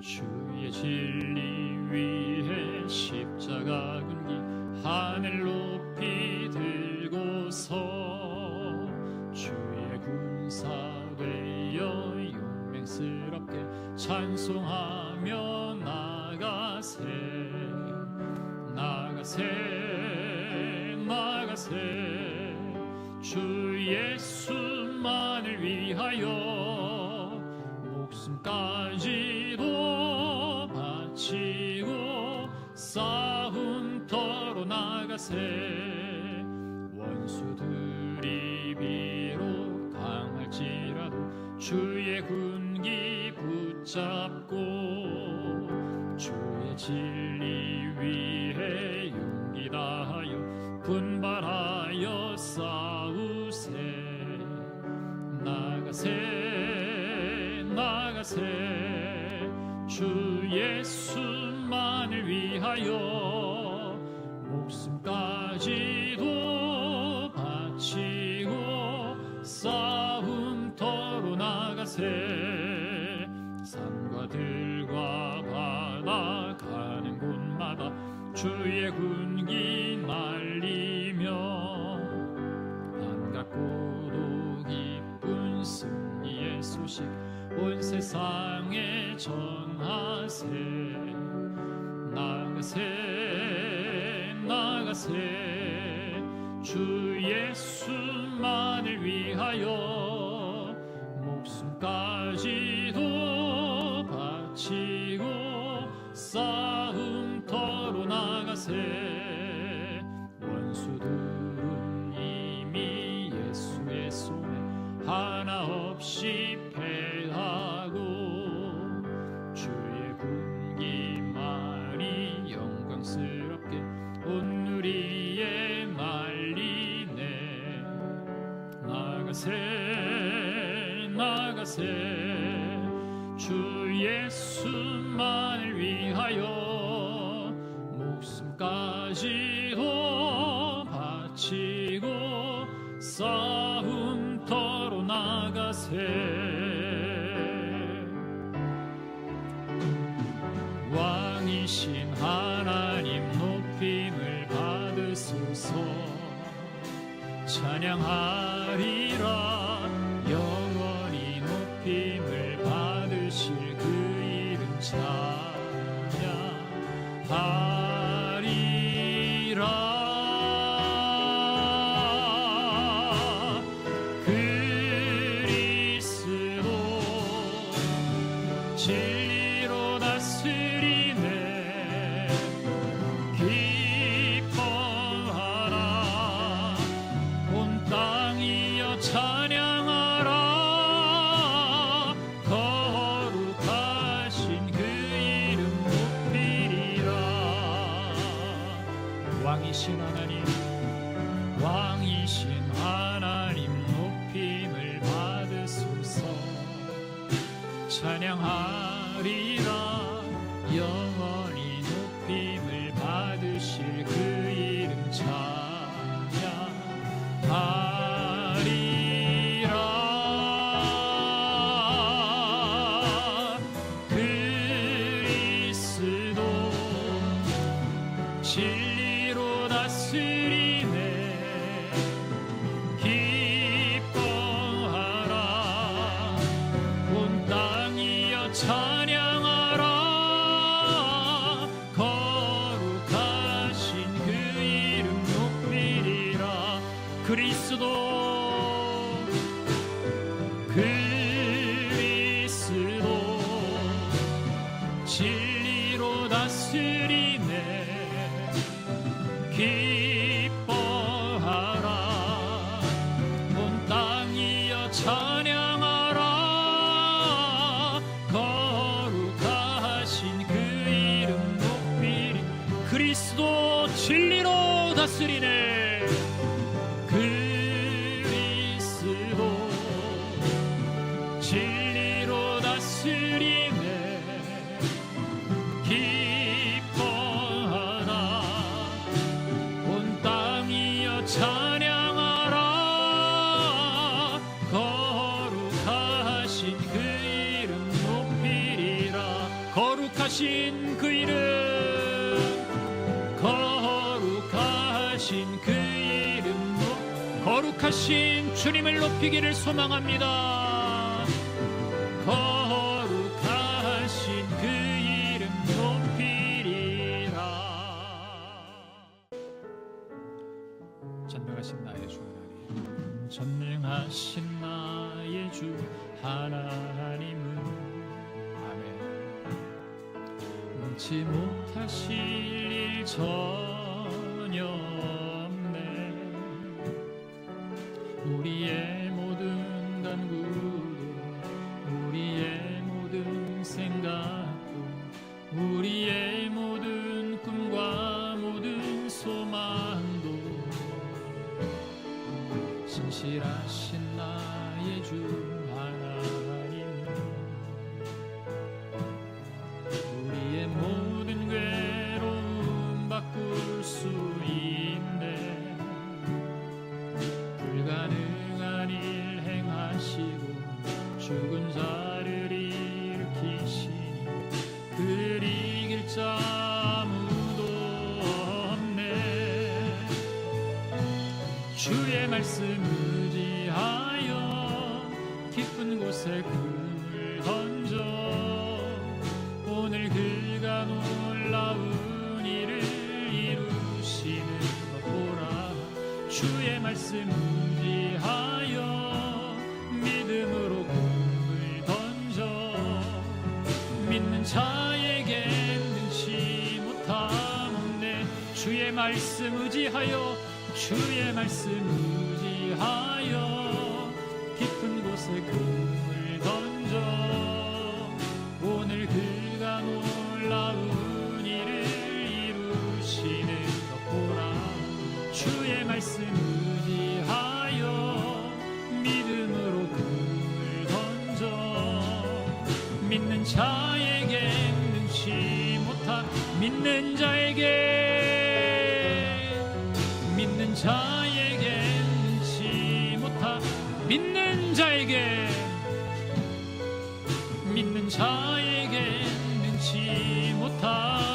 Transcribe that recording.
주의 진리 위에 십자가 군기 하늘 높이 들고서 주의 군사 되어 용맹스럽게 찬송하며 나가세 나가세 나가세. 주 예수만을 위하여 나가세. 원수들이 비록 강할지라도 주의 군기 붙잡고 주의 진리 위해 용기 다하여 분발하여 싸우세. 나가세 나가세. 주 예수만을 위하여 목숨까지도 바치고 싸움터로 나가세. 산과 들과 바다 가는 곳마다 주의 군기 날리며 반갑고도 기쁜 승리의 소식 온 세상에 전하세. 나가세 나가세 주 예수만을 위하여 목숨까지도 바치고 싸움터로 나가세 나가세 주 예수만을 위하여 목숨까지도 바치고 싸움터로 나가세. 왕이신 하나님 높임을 받으소서. 찬양하리라. 영 찬 왕이신 하나님 왕이신 하나님 높임을 받으소서. 찬양하 땅 진리로 다스리네. 기뻐하라. 온 땅이여 찬양하라. 거룩하신 그 이름 높이리라. 거룩하신 그 이름. 거룩하신 그 이름 거룩하신 주님을 높이기를 소망합니다. 거룩하신 그 이름 높이리라. 전능하신 나의 주 하나님 전능하신 나의 주 하나님은 아멘. 능치 못하실 일 전 하신 나의 주 하나님 말씀 의지하여 깊은 곳에 금을 던져 오늘 그가 놀라운 일을 이루시는 것 보라. 주의 말씀 의지하여 믿음으로 금을 던져 믿는 자에게 능치 못함 없네. 주의 말씀 의지하여 주의 말씀 의지하여 깊은 곳에 금을 던져 오늘 그가 놀라운 일을 이루시는 것 보라 주의 말씀 의지하여 믿음으로 금을 던져 믿는 자에게 능치 못한 믿는 자에게 믿는 자에게 능치 못한 믿는 자에게 믿는 자에게 능치 못한